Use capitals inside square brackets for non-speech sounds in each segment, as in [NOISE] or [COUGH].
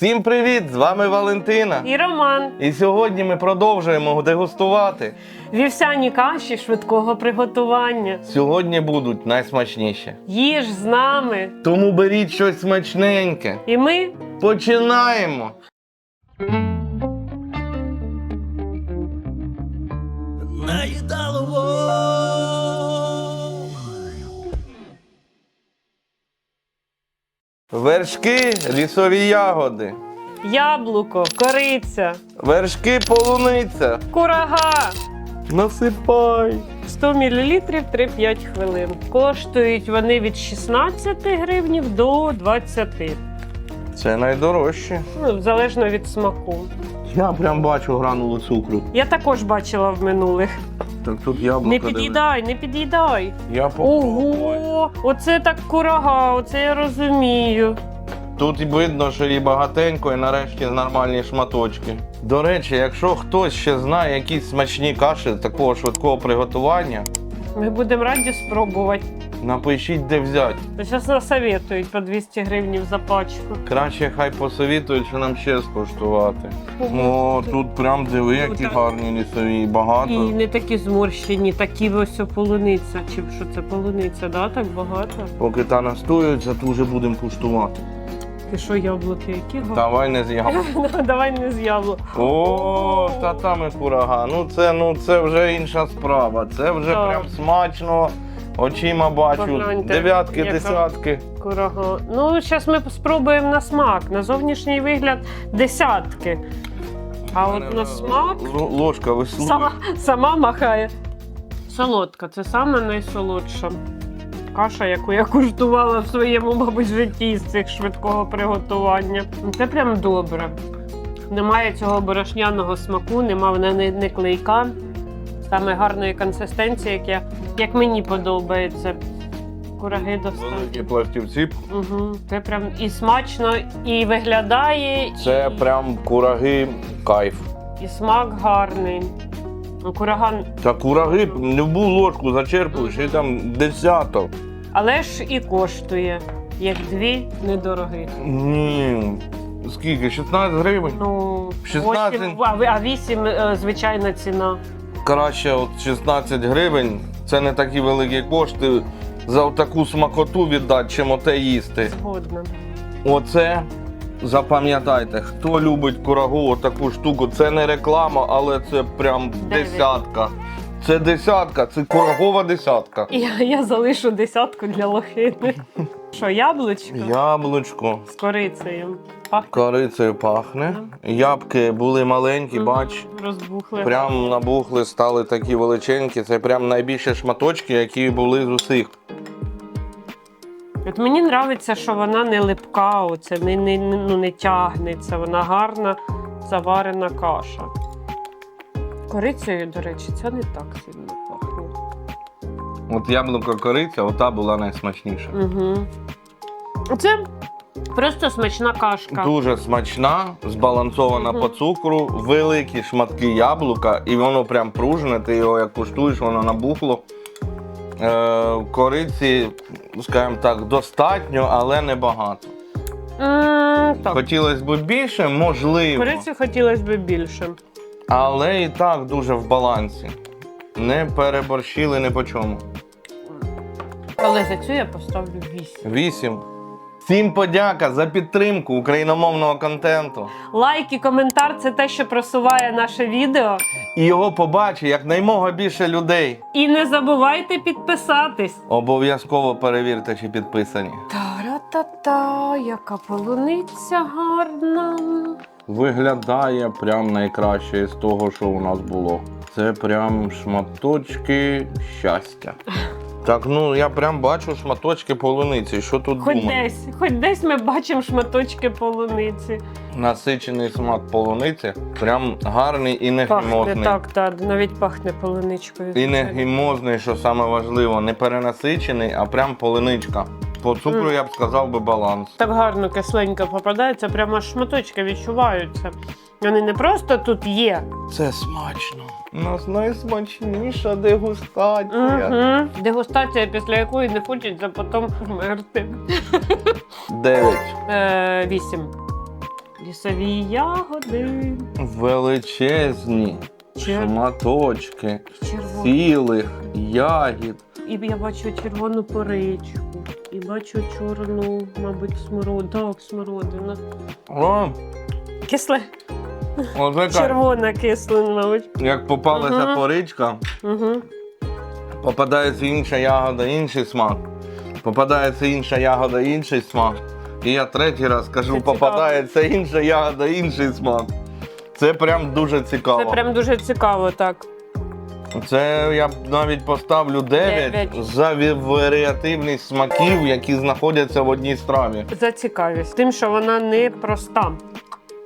Всім привіт! З вами Валентина. І Роман. І сьогодні ми продовжуємо дегустувати. Вівсяні каші швидкого приготування. Сьогодні будуть найсмачніші. Їж з нами. Тому беріть щось смачненьке. І ми Починаємо! Вершки лісові ягоди. яблуко, кориця, Вершки полуниця. курага. Насипай. 100 мл 3-5 хвилин. Коштують вони від 16 гривнів до 20, Це найдорожче. ну, залежно від смаку. Я прям бачу гранулу цукру. Я також бачила в минулих. Так тут яблука. Не під'їдай, не під'їдай. Я попробую. Ого, оце так курага, оце я розумію. Тут і видно, що і багатенько і нарешті нормальні шматочки. До речі, якщо хтось ще знає якісь смачні каші такого швидкого приготування, Ми будемо раді спробувати. Напишіть, де взяти. Зараз насоветують по 200 гривень за пачку. Краще хай посовітують, що нам ще скуштувати. О, тут прям диви, які так. гарні лісові, багато. І не такі зморщені, такі ось полуниця. Чи що це полуниця, да? Так багато. Поки та настоюється, то вже будемо куштувати. Ти що, яблуки, які? Давай не з'їмо. Ну, [LAUGHS] Давай не з яблук. О, та там і курага. Ну це, ну це вже інша справа. Це вже Так. прям смачно. Очима бачу. Погляньте, Дев'ятки, яка. десятки. Курага. Ну, зараз ми спробуємо на смак. На зовнішній вигляд десятки. А от на смак Л- Ложка вислує. сама, сама махає. Солодка, це саме найсолодша. Каша, яку я куштувала в своєму, мабуть, житті з цих швидкого приготування. Це прям добре. Немає цього борошняного смаку, нема вона не, не клейка. Саме гарної консистенції, як, я, як мені подобається. Кураги достатньо. Великі пластівці. Угу. Це прям і смачно, і виглядає, Це і, прям кураги кайф. і смак гарний. Ну, Кураган, Та кураги любу ложку зачерпуєш і там десяток. але ж і коштує, як дві недорогих. Ні. Скільки? 16 гривень? Ну, 16. восім- а ви- 8 е, звичайна ціна. Краще от 16 гривень. Це не такі великі кошти. За таку смакоту віддати, чим оте їсти. Згодна. Оце запам'ятайте, хто любить курагу, таку штуку, це не реклама, але це прям Дев'ять. десятка. Це десятка, це курагова десятка. Я, я залишу десятку для лохини. Що, яблучко Яблучко з корицею. Пахне корицею пахне. Ябки були маленькі, бач. розбухли. Прям набухли, стали такі величенькі. Це прям найбільші шматочки, які були з усіх. От мені подобається, що вона не липка, оце не, не, не- ну, не тягнеться. Вона гарна заварена каша. Корицею, до речі, це не так сильно пахне. От яблуко кориця, ота була найсмачніша. Угу. Це просто смачна кашка. Дуже смачна, збалансована по цукру, великі шматки яблука, і воно прям пружне, ти його як куштуєш, воно набухло. Е, кориці, скажімо так, достатньо, але не багато. М, так. Хотілося б більше, можливо, Кориці хотілося б більше. але і так дуже в балансі. Не переборщили ні по чому. Але за цю я поставлю 8. Вісім. Всім подяка за підтримку україномовного контенту. Лайк і коментар це те, що просуває наше відео. І його побачить якнаймога більше людей. І не забувайте підписатись. Обов'язково перевірте, чи підписані. Та-ра-та-та, яка полуниця гарна. Виглядає прям найкраще з того, що у нас було. Це прям шматочки щастя. [LAUGHS] Так, ну я прям бачу шматочки полуниці. Що тут Хоч думати? десь, хоч десь ми бачимо шматочки полуниці. Насичений смак полуниці, прям гарний і не Пахне гімозний. так, так, навіть пахне полуничкою. І не гімозний, що саме важливо, не перенасичений, а прям полуничка. По цукру я б сказав би баланс. Так гарно кисленько попадається, прямо аж шматочки відчуваються. Вони не просто тут є. Це смачно. У нас найсмачніша дегустація. Угу. Дегустація, після якої не хочеться потім вмерти. Дев'ять. Е, вісім. Лісові ягоди. Величезні Чер... шматочки Червоні. цілих ягід. І я бачу червону поричку. І бачу чорну, мабуть, смородину. Так, смородина. О, Кисле. Оце Червона кислина, мабуть. як попалася Ага. поричка, Угу. попадається інша ягода, інший смак. Попадається інша ягода, інший смак. І я третій раз кажу, Це цікаво. попадається інша ягода, інший смак. Це прям дуже цікаво. Це прям дуже цікаво, так. Це я б навіть поставлю 9 Дев'ять. за ві- варіативність смаків, які знаходяться в одній страві. За цікавість. Тим, що вона не проста.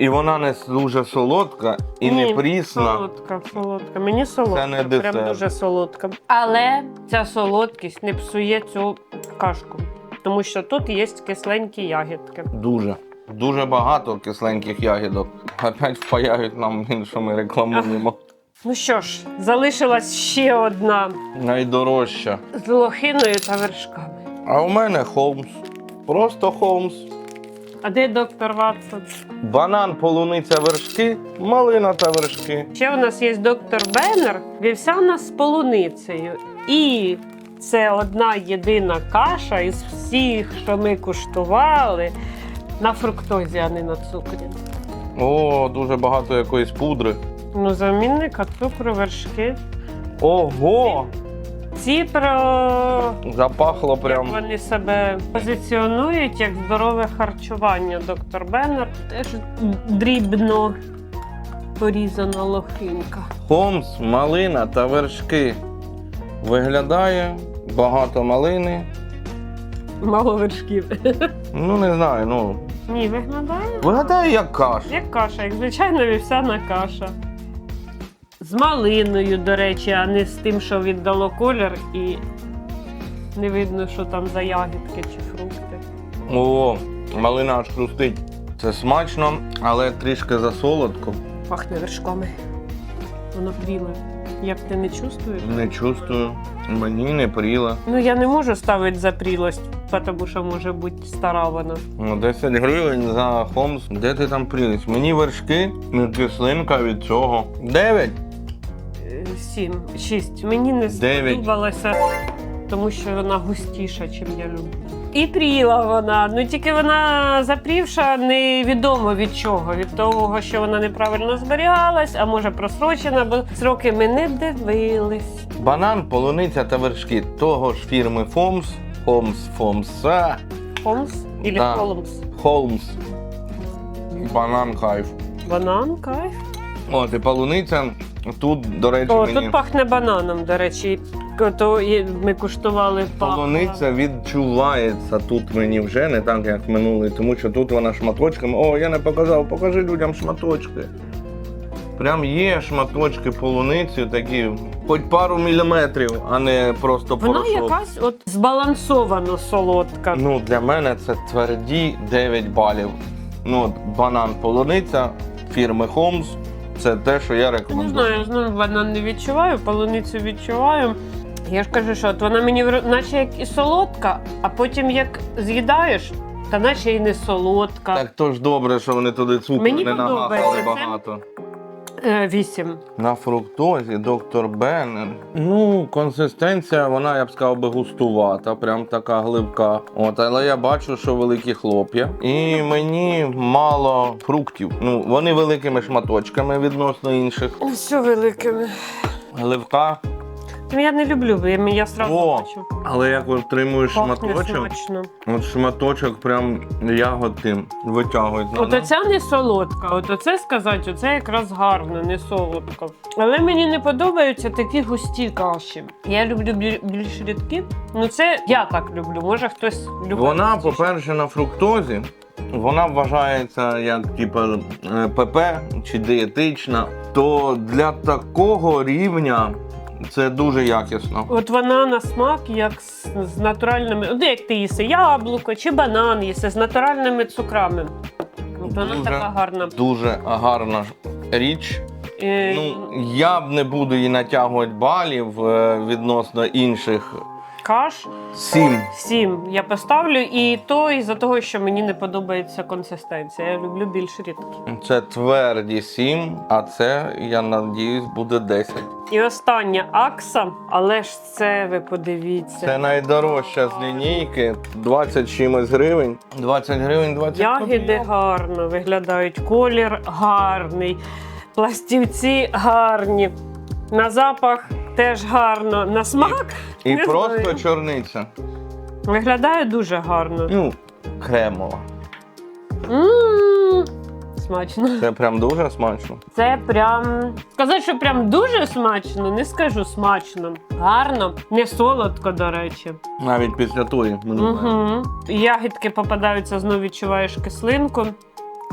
І вона не дуже солодка і Ні, не прісна. Солодка, солодка. Мені солодка, Це не десерт. прям дуже солодка. Але ця солодкість не псує цю кашку. Тому що тут є кисленькі ягідки. Дуже. Дуже багато кисленьких ягідок. Опять впаяють нам, що ми рекламуємо. [LAUGHS] Ну що ж, залишилась ще одна Найдорожча. з лохиною та вершками. А у мене Холмс. Просто Холмс. А де доктор Ватсон? Банан, полуниця, вершки, малина та вершки. Ще у нас є доктор Беннер, вівсяна з полуницею. І це одна єдина каша із всіх, що ми куштували, на фруктозі, а не на цукрі. О, дуже багато якоїсь пудри. Ну, замінника цукру, вершки. Ого! Ці про Запахло як вони себе позиціонують як здорове харчування. Доктор Беннер теж дрібно порізана лохинка. Холмс, малина та вершки. Виглядає багато малини. Мало вершків. Ну, не знаю, ну. Ні, виглядає. Виглядає як каша. Як каша, як звичайна вівсяна каша. З малиною, до речі, а не з тим, що віддало колір, і не видно, що там за ягідки чи фрукти. О, малина аж хрустить. Це смачно, але трішки засолодко. Пахне вершками. Воно пріле. Як ти не чувствуєш? Не чувствую. Мені не пріло. Ну я не можу ставити за прілость, тому що може бути стара вона. Ну, 10 гривень за Холмс. Де ти там прілість? Мені вершки, ну кислинка від цього. 9. Сім, шість. Мені не Дев'ять. сподобалося, тому що вона густіша, ніж я люблю. І пріла вона. Ну тільки вона запрівша невідомо від чого. Від того, що вона неправильно зберігалась, а може просрочена, бо сроки ми не дивились. Банан, полуниця та вершки того ж фірми Фомс. Холмс, Фомса. Холмс Да. Холмс? Холмс. Банан кайф. Банан, кайф. От і полуниця. Тут, до речі, О, мені тут пахне бананом, до речі. То і ми куштували пахло. полуниця відчувається тут мені вже не так, як минулий, тому що тут вона шматочками. О, я не показав, покажи людям шматочки. Прям є шматочки полуниці такі, хоч пару міліметрів, а не просто Вона порошок. якась от збалансовано солодка. Ну, для мене це тверді 9 балів. Ну, от банан полуниця фірми Холмс. Це те, що я рекомендую. Не знаю, ну, вона не відчуваю, полуницю відчуваю. Я ж кажу, що от вона мені наче як і солодка, а потім як з'їдаєш, та наче і не солодка. Так то ж добре, що вони туди цукру Мені не нагадали багато. Це... 8. На фруктозі доктор Бен. Ну, консистенція, вона, я б сказав, би густувата, прям така глибка. От, Але я бачу, що великі хлоп'я. І мені мало фруктів. Ну, Вони великими шматочками відносно інших. Що великими? Глибка. Ну, я не люблю, я одразу бачу. Але як отримуєш Пахне шматочок, смачно. от шматочок прям ягодки витягують. на От нас. оця не солодка, от оце сказати, оце якраз гарно, не солодка. Але мені не подобаються такі густі каші. Я люблю біль- більш рідкі. Ну це я так люблю. Може хтось любить. Вона, густіше. по-перше, на фруктозі. Вона вважається як типу е, ПП чи дієтична. То для такого рівня це дуже якісно. От вона на смак як з, з натуральними. Ну, як ти їси яблуко чи банан їси з натуральними цукрами. От вона Дуже. така гарна. Дуже гарна річ. Е, Ну, я б не буду їй натягувати балів е, відносно інших каш. Сім. Сім я поставлю, і то із-за того, що мені не подобається консистенція. Я люблю більш рідкі. Це тверді сім, а це, я надіюсь, буде 10. І остання акса, але ж це ви подивіться. Це найдорожча з лінійки. 20 чимось гривень. 20 гривень, 20 Ягіди копійок. гарно виглядають, колір гарний, пластівці гарні. На запах теж гарно, на смак І не просто знаю. чорниця. виглядає дуже гарно. Ну, кремова. М, Смачно. Це прям дуже смачно. Це прям сказати, що прям дуже смачно, не скажу смачно. Гарно, не солодко, до речі. Навіть після тої. Угу. Ягідки попадаються, знову відчуваєш кислинку.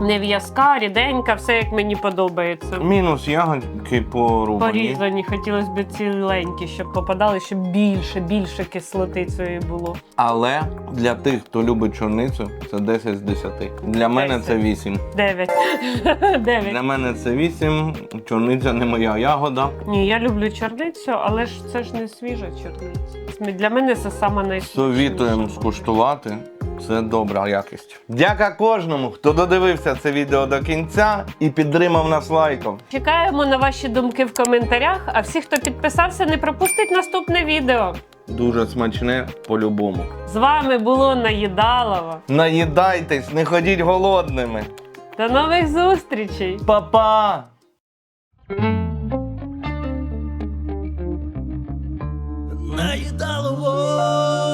Не в'язка, ріденька, все як мені подобається. Мінус ягодки порубані. Порізані, хотілося б ціленькі, щоб попадали, щоб більше, більше кислоти цієї було. Але для тих, хто любить чорницю, це 10 з 10. Для мене це 8. [LAUGHS] Дев'ять. Для Дев'ять. мене це 8. Чорниця не моя ягода. Ні, я люблю чорницю, але ж це ж не свіжа чорниця. Для мене це саме найсмачніше. Совітуємо скуштувати. Це добра якість. Дяка кожному, хто додивився це відео до кінця і підтримав нас лайком. Чекаємо на ваші думки в коментарях. А всі, хто підписався, не пропустить наступне відео. Дуже смачне по-любому. З вами було Наїдалова. Наїдайтесь, не ходіть голодними. До нових зустрічей! Па-па! Наїдалово.